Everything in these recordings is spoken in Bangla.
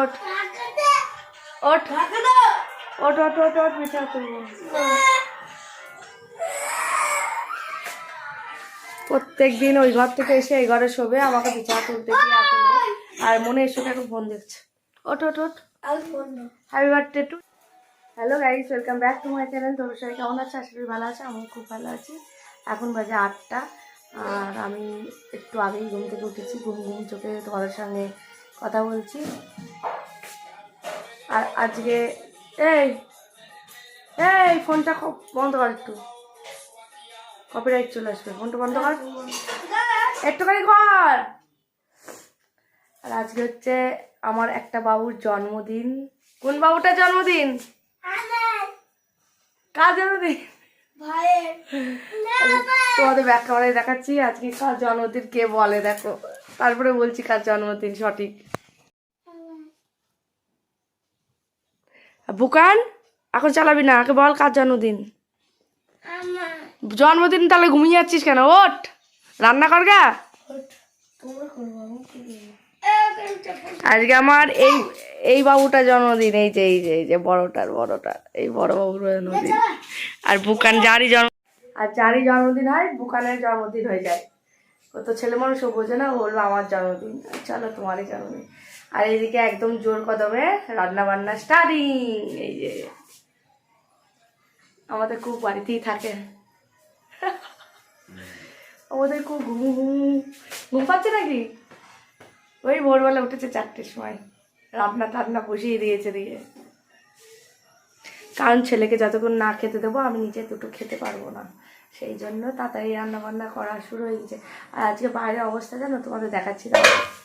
ওঠ। প্রত্যেক দিন ওই ঘর থেকে এসে এই ঘরে শোবে, আমাকে বিছানা তুলতে আসলে আর মনে এসে এখন ফোন দেখছে। ওঠ ওঠ ওঠ। Happy birthday to hello guys welcome back to my channel তোর সবাই কেমন আছে? করি ভালো আছে আমি খুব ভালো আছি। এখন বাজে আটটা। আর আমি একটু আগেই ঘুম থেকে উঠেছি। ঘুম ঘুম চোখে তোমাদের সঙ্গে কথা বলছি। আর আজকে এই এই ফোনটা খুব বন্ধ কর একটু। কপিরাইট চলে আসবে। ফোনটা বন্ধ কর। একটুখানি কর। আর আজকে হচ্ছে আমার একটা বাবুর জন্মদিন। কোন বাবুটার জন্মদিন? কার জন্মদিন? তোমাদের ব্যাখ্যা দেখাচ্ছি। আজকে কার জন্মদিন কে বলে দেখো। তারপরে বলছি কার জন্মদিন সঠিক। বুকান, এখন চালাবি না, আগে বল কার জন্মদিন। জন্মদিন তাহলে ঘুমিয়ে যাচ্ছিস কেন? ওঠ, রান্না কর গা। আজকে আমার এই এই বাবুটার জন্মদিন, এই যে এই যে এই যে, বড়টার বড়টার, এই বড় বাবুর জন্মদিন। আর বুকান, যারই জন্ম আর যারই জন্মদিন হয়, বুকানের জন্মদিন হয়ে যায়। ও তো ছেলে মানুষও বোঝে না বলল আমার জন্মদিন চলো তোমারই জন্মদিন আর এইদিকে একদম জোর কদমে রান্না বান্না স্টার্টিং এই যে, আমাদের খুব বাড়িতেই থাকে। আমাদের খুব ঘুম ঘুম ঘুম পাচ্ছে নাকি? ওই ভোরবেলা উঠেছে চারটের সময়। রান্না টান্না বসিয়ে দিয়েছে দিয়ে। কারণ ছেলেকে যতক্ষণ না খেতে দেবো, আমি নিজে দুটো খেতে পারব না। সেই জন্য তাড়াতাড়ি রান্না বান্না করা শুরু হয়ে গেছে। আর আজকে বাইরের অবস্থা জানো? তোমাদের দেখাচ্ছি দেখো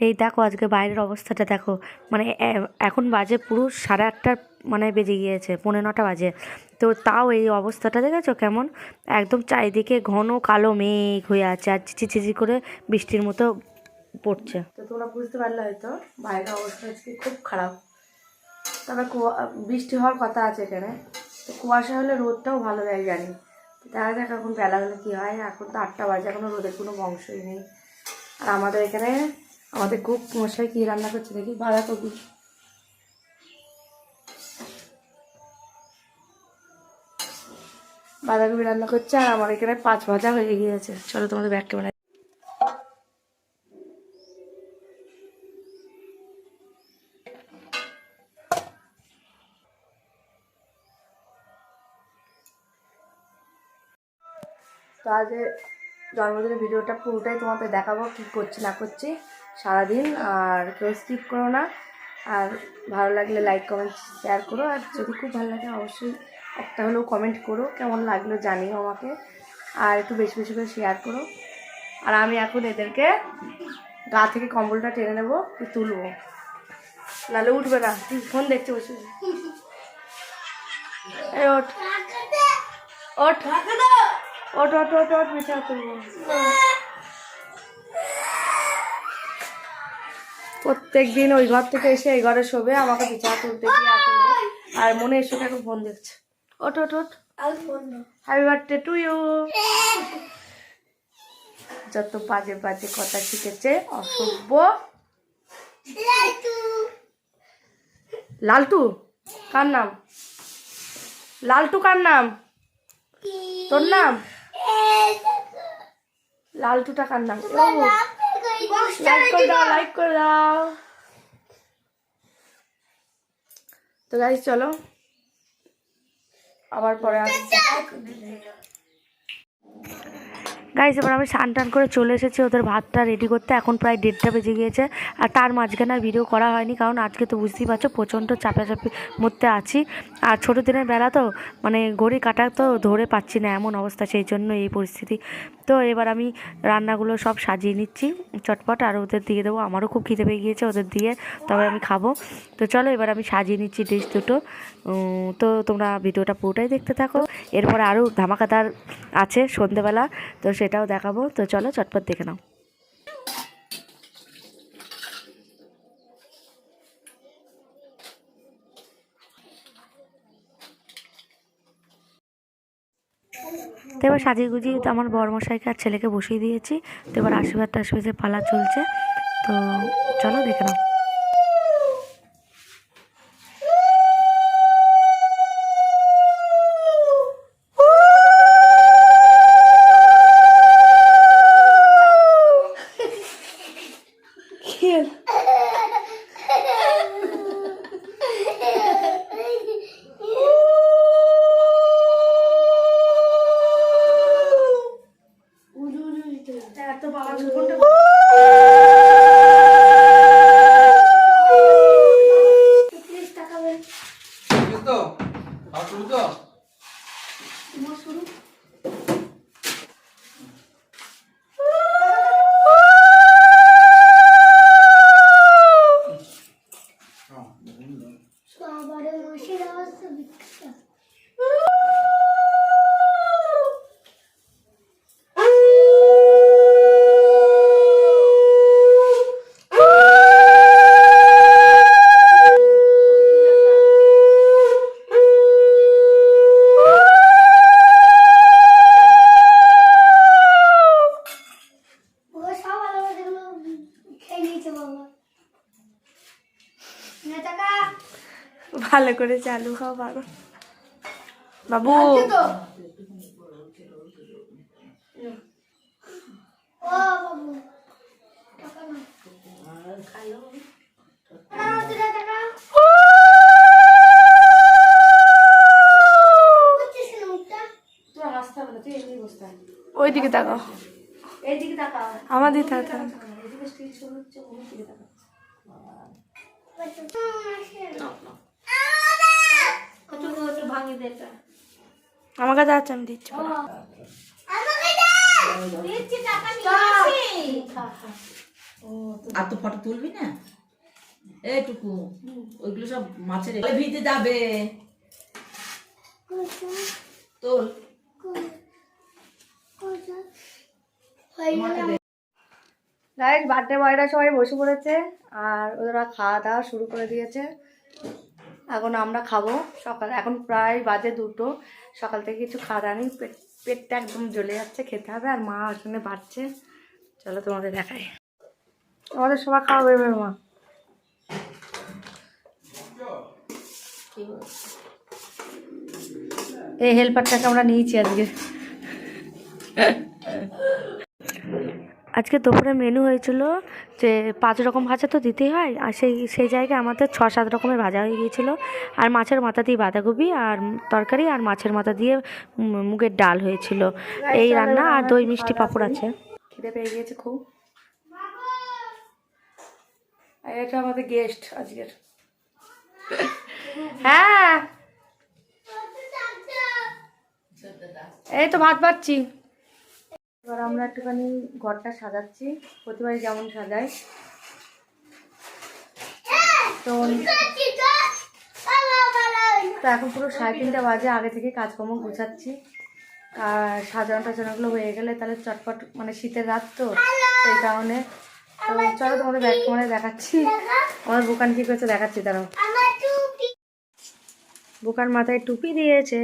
এই দেখো আজকে বাইরের অবস্থাটা দেখো। মানে এখন বাজে পুরো সাড়ে আটটার মানে বেজে গিয়েছে পনেরো নটা বাজে। তো তাও এই অবস্থাটা দেখেছ কেমন? একদম চারিদিকে ঘন কালো মেঘ হয়ে আছে আর চিচি চিচি করে বৃষ্টির মতো পড়ছে। তো তোমরা বুঝতে পারলে হয়তো বাইরের অবস্থা আজকে খুব খারাপ। তবে কুয়া- বৃষ্টি হওয়ার কথা আছে এখানে। তো কুয়াশা হলে রোদটাও ভালো দেয় জানি। দেখা যাক এখন বেলা হলে কী হয়? এখন তো আটটা বাজে এখনও রোদের কোনো বংশই নেই। আর আমাদের এখানে, আমাদের কুক মশাই কী রান্না করছে দেখি? বাঁধাকপি। বাঁধাকপি রান্না করছে আর আমার এখানে পাঁচ ভাজা হয়ে গিয়েছে। চলো তোমাদের ব্যাগ ক্যামেরা তো আজ জন্মদিনের ভিডিওটা পুরোটাই তোমাদের দেখাবো কী করছি না করছি সারাদিন আর কেউ স্কিপ করো না। আর ভালো লাগলে লাইক কমেন্ট শেয়ার করো। আর যদি খুব ভালো লাগে অবশ্যই একটা হলেও কমেন্ট করো কেমন লাগল জানিও আমাকে। আর একটু বেশি বেশি করে শেয়ার করো। আর আমি এখন এদেরকে গা থেকে কম্বলটা টেনে নেব তুলবো। নাহলে উঠবে না। তুই ফোন দেখতে বসে। ওঠ। ওঠ। ওঠ ওঠ ওঠ ওঠ বিছানা তুলবো প্রত্যেক দিন ওই ঘর থেকে এসে এই ঘরে শোবে আমাকে বিছানা তুলতে গিয়ে আর মনে এসে এখন ফোন দেখছে। ওঠ ওঠ ওঠ। হ্যাপি বার্থডে টু ইউ যত বাজে বাজে কথা শিখেছে অসভ্য। লালটু কার নাম? লালটু কার নাম? তোর নাম? লালটুটা কার। নাম লাইক করে দাও লাইক করে দাও। তো গাইজ চলো। আবার পরে আসছি গাইজ এবার আমি স্নান টান করে চলে এসেছি ওদের ভাতটা রেডি করতে। এখন প্রায় দেড়টা বেজে গিয়েছে আর তার মাঝখানে আর ভিডিও করা হয়নি, কারণ আজকে তো বুঝতেই পারছ প্রচণ্ড চাপাচাপির মধ্যে আছি। আর ছোটো দিনের বেলা তো মানে ঘড়ি কাটা তো ধরে পাচ্ছি না, এমন অবস্থা, সেই জন্য এই পরিস্থিতি। তো এবার আমি রান্নাগুলো সব সাজিয়ে নিচ্ছি চটপট, আর ওদের দিয়ে দেবো। আমারও খুব খিদে পেয়ে গিয়েছে ওদের দিয়ে, তবে আমি খাব। তো চলো এবার আমি সাজিয়ে নিচ্ছি ডিশ দুটো। তো তোমরা ভিডিওটা পুরোটাই দেখতে থাকো। এরপর আরও ধামাকাদার আছে সন্ধেবেলা, তো সেটাও দেখাবো। তো চলো চটপট দেখে নাও। তো এবার সাজিয়ে গুজিয়ে তো আমার বরমশাইকে আর ছেলেকে বসিয়ে দিয়েছি। তো এবার আশীর্বাদ টাশীর্বাদের পালা চলছে। তো চলো দেখে নাও খেল এত বাবা কোনটা প্লিজ তাকাবেন শুরু তো আর শুরু তো তোমার শুরু সবার মাসির অবস্থা বিখ্যাত ও সব আলাদা যেগুলো খেয়ে নিয়েছে বাবা নেতাকা ভালো করে চালু হও বাবা। বাবু। ওইদিকে তাকাও। এইদিকে এদিকে তাকাও। আমার কাছে আছে আমি দিচ্ছি। আর তো ফটো তুলবি না? এইটুকু ওইগুলো সব মাছের ভিজে যাবে। তোল। গাইজ বার্থডে বয়রা সবাই বসে পড়েছে আর ওরা খাওয়া দাওয়া শুরু করে দিয়েছে। এখন আমরা খাব সকাল। এখন প্রায় বাজে দুটো। সকাল থেকে কিছু খাওয়া দাওয়া নেই। পেট, পেটটা একদম জ্বলে যাচ্ছে, খেতে হবে। আর মা ওখানে বাড়ছে। চলো তোমাদের দেখাই। আমাদের সবাই খাওয়া বেরোবে মা? এই হেল্পারটাকে আমরা নিয়েছি আজকে। আজকে দুপুরে মেনু হয়েছিল যে পাঁচ রকম ভাজা তো দিতেই হয়, আর সেই সেই জায়গায় আমাদের ছ, সাত রকমের ভাজা হয়ে গিয়েছিল। আর মাছের মাথা দিয়ে বাঁধাকপি, আর তরকারি, আর মাছের মাথা দিয়ে মুগের ডাল হয়েছিল। এই রান্না আর দই মিষ্টি পাঁপড় আছে। খিদে পেয়ে গিয়েছে খুব। এটা আমাদের গেস্ট আজকের। হ্যাঁ। এই তো ভাত পাচ্ছি এবার আমরা একটুখানি ঘরটা সাজাচ্ছি। প্রতিবারই যেমন সাজাই। তো তো এখন পুরো সাড়ে তিনটা বাজে, আগে থেকে কাজকর্ম গুছাচ্ছি। আর সাজানো টাজানোগুলো হয়ে গেলে তাহলে চটপট মানে শীতের রাত তো, সেই কারণে। তো চলো তোমাদের ব্যাগ মানে দেখাচ্ছি। আমার বোকান কি করছে দেখাচ্ছি, দাঁড়াও। বুকার মাথায় টুপি দিয়েছে।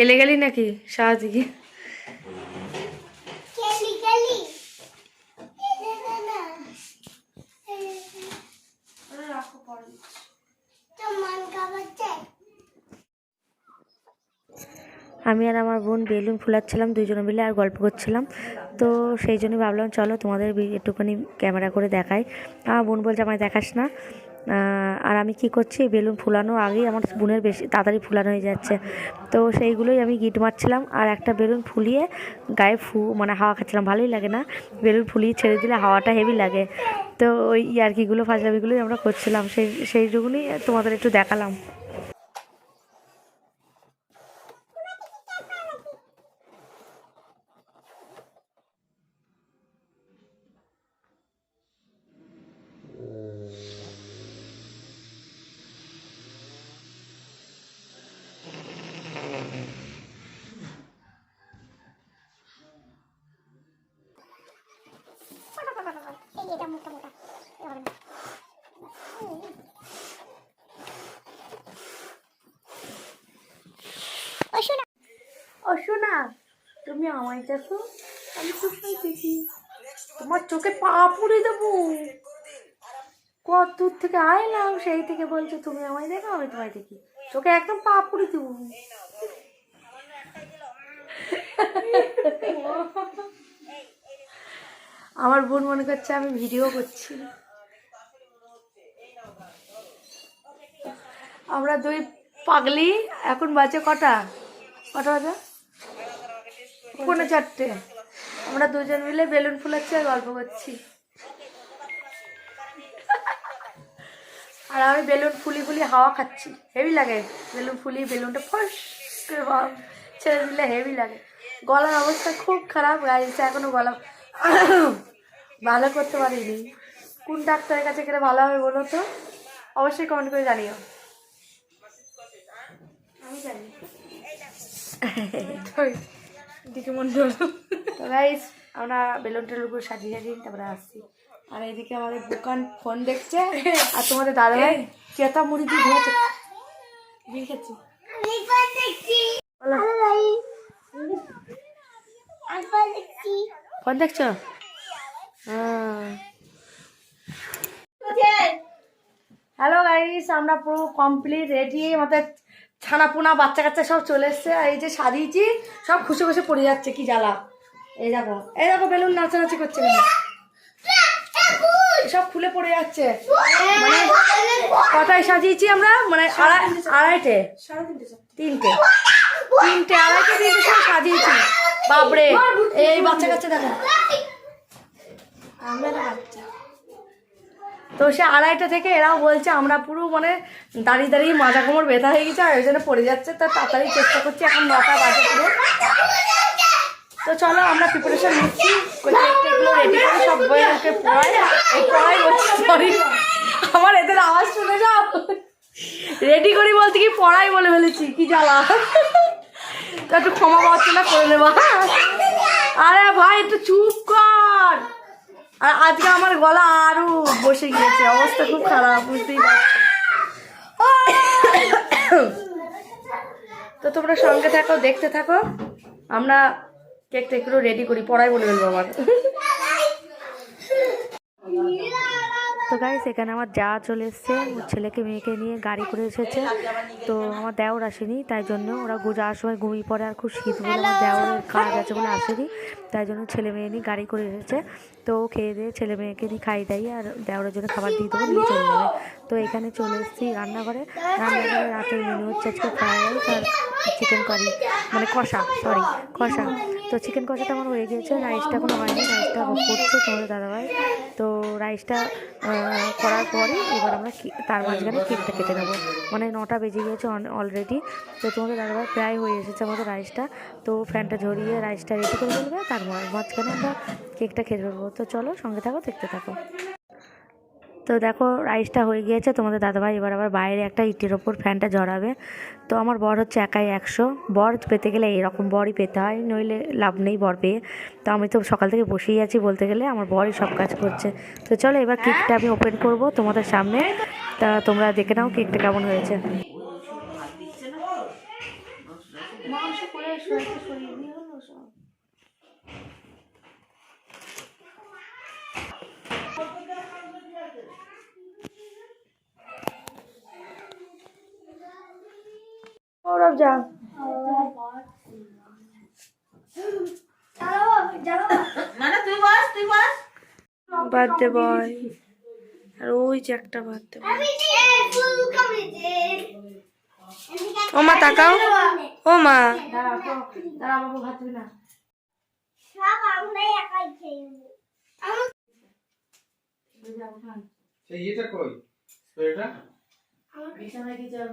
এলে গেলি নাকি সারাদিকে আমি আর আমার বোন বেলুন ফুলাচ্ছিলাম দুজনে মিলে আর গল্প করছিলাম। তো সেই জন্যই ভাবলাম চলো তোমাদের একটুখানি ক্যামেরা করে দেখাই। আমার বোন বলছে আমায় দেখাস না। আর আমি কি করছি? বেলুন ফুলানো আগেই আমার বোনের বেশি তাড়াতাড়ি ফুলানো হয়ে যাচ্ছে। তো সেইগুলোই আমি গিট মারছিলাম আর একটা বেলুন ফুলিয়ে গায়ে ফু মানে হাওয়া খাচ্ছিলাম, ভালোই লাগে না? বেলুন ফুলিয়ে ছেড়ে দিলে হাওয়াটা হেভি লাগে। তো ওই ইয়ার্কিগুলো ফাজলামিগুলোই আমরা করছিলাম। সেই সেইগুলোই তোমাদের একটু দেখালাম। ও শোনা তুমি আমায় দেখো, আমি কোথায় দেখি? তোমার চোখে পা পুড়ে দেবো। কত দূর থেকে আইলাম, সেই থেকে বলছো, তুমি আমায় দেখো, আমি তোমায় দেখি। চোখে একদম পা পুড়ে দেবো। আমার বোন মনে করছে আমি ভিডিও করছি। আমরা দুই পাগলি, এখন বাজে কটা? কটা বাজা? পৌনে চারটে। আমরা দুজন মিলে বেলুন ফুলাচ্ছি আর গল্প করছি। আর আমি বেলুন ফুলি ফুলি হাওয়া খাচ্ছি। হেভি লাগে। বেলুন ফুলি বেলুনটা ফস করে ছেড়ে দিলে হেভি লাগে। গলার অবস্থা খুব খারাপ গাইছে এখনও গলা ভালো করতে পারিনি। কোন ডাক্তারের কাছে গেলে ভালো হবে বলো তো? অবশ্যই কমেন্ট করে জানিও। আমি জানি। দিকে মন তো গাইস আমরা বেলুন টেলুন করে সাজিয়ে সাজিয়ে তারপরে আসছি। আর এদিকে আমাদের দোকান ফোন দেখছে। আর তোমাদের দাদা ভাই চেতা মুড়ি দিয়ে দেখছি বলো ফোন দেখছি ফোন দেখছ? হ্যাঁ। হ্যালো গাইস আমরা পুরো কমপ্লিট রেডি আমাদের ছানা পোনা বাচ্চা কাচ্চা সব চলে এসছে আর এই যে সাজিয়েছি সব খুশি খুশি পড়ে যাচ্ছে কি জ্বালা। এই দেখো এই দেখো বেলুন নাচানাচি করছে কেন সব খুলে পড়ে যাচ্ছে। মানে কটায় সাজিয়েছি আমরা? মানে আড়াই আড়াইটে? তিনটে তিনটে। আড়াইটে তিনটে সব সাজিয়েছি। বাপরে এই বাচ্চা কাচ্চা দেখো তো সে আড়াইটা থেকে এরাও বলছে, আমরা পুরো মানে দাঁড়িয়ে দাঁড়িয়ে মাজা কোমর ব্যথা হয়ে গেছে আর ওই জন্য পড়ে যাচ্ছে। তো তাড়াতাড়ি চেষ্টা করছি, এখন নটা বাজে পুরো। তো চলো আমরা প্রিপারেশন নিচ্ছি। সব পড়াই আমার এদের আওয়াজ শুনে যাও। রেডি করি বলতে কি পড়াই বলে ফেলেছি, কি জ্বালা। তো একটু ক্ষমা প্রার্থনা করে নেবা। আরে ভাই, একটু চুপ কর। আর আজকে আমার গলা আরও বসে গিয়েছে, অবস্থা খুব খারাপ, বুঝতেই পারছ। তো তোমরা সঙ্গে থাকো, দেখতে থাকো। আমরা কেকটা একটু রেডি করি, পড়াই বলে ফেলব আমার তো গাইস এখানে আমার যা চলে এসছে ছেলেকে মেয়েকে নিয়ে গাড়ি করে এসেছে। তো আমার দেওর আসেনি তাই জন্য ওরা যাওয়ার সময় ঘুমিয়ে পড়ে আর খুব শীত বলে আমার দেওরের কাজ আছে বলে আসেনি। তাই জন্য ছেলে মেয়ে নিয়ে গাড়ি করে এসেছে। তো ও খেয়ে দিয়ে ছেলে মেয়েকে নিয়ে খাই দাই আর দেওরের জন্য খাবার দিয়ে দেবো নিয়ে চলে যাবে। তো এখানে চলে এসেছি রান্নাঘরে। রান্নাঘরে রাতের মেনু হচ্ছে আজকে ফ্রাইড রাইস আর চিকেন কারি মানে কষা সরি কষা। তো চিকেন কষাটা আমার হয়ে গিয়েছে রাইসটা কোনো হয়নি রাইসটা করছে তোমাদের দাদাভাই। তো রাইসটা করার পরে এবার আমরা তার মাঝখানে কেকটা কেটে নেব। মানে নটা বেজে গিয়েছে অলরেডি তো তোমাদের দাদাভাই প্রায় হয়ে এসেছে আমাদের রাইসটা তো ফ্যানটা ঝরিয়ে রাইসটা রেডি করে ফেলবে, তার মাঝখানে আমরা কেকটা খেতে ফেলব। তো চলো সঙ্গে থাকো, দেখতে থাকো। তো দেখো রাইসটা হয়ে গিয়েছে। তোমাদের দাদাভাই এবার আবার বাইরে একটা ইটের ওপর ফ্যানটা ঝরাবে তো আমার বর হচ্ছে একাই একশো। বর পেতে গেলে এরকম বরই পেতে হয়, নইলে লাভ নেই বর পেয়ে। তো আমি তো সকাল থেকে বসেই আছি বলতে গেলে, আমার বরই সব কাজ করছে। তো চলো এবার কেকটা আমি ওপেন করব তোমাদের সামনে। তা তোমরা দেখে নাও কেকটা কেমন হয়েছে। সৌরভ যা। চালাবো চালাবো না না তুই বস তুই বস বার্থডে বয়। আর ওই যে একটা বার্থডে ও মা তাকাও। ও মা। সেই ইয়েটা কই? স্প্রেটা? হয়ে গেছে নাকি দাঁড়া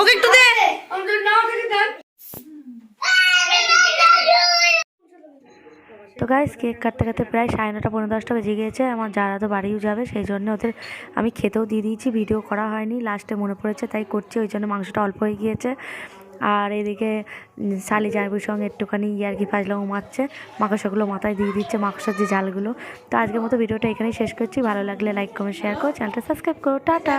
ওকে একটু দে। তো গাইস কেক কাটতে কাটতে প্রায় সাড়ে নটা পনেরো দশটা বেজে গিয়েছে। আমার যারা তো বাড়িও যাবে সেই জন্য ওদের আমি খেতেও দিয়ে দিয়েছি ভিডিও করা হয়নি। লাস্টে মনে পড়েছে তাই করছি ওই জন্য মাংসটা অল্প হয়ে গিয়েছে। আর এদিকে শালি জারবির সঙ্গে একটুখানি ইয়ার্কি ফাজলাম মারছে মাকড়সাগুলো মাথায় দিয়ে দিচ্ছে মাকড়সার যে জালগুলো তো আজকের মতো ভিডিওটা এখানেই শেষ করছি। ভালো লাগলে লাইক কমেন্ট শেয়ার করো। চ্যানেলটা সাবস্ক্রাইব করো। টাটা!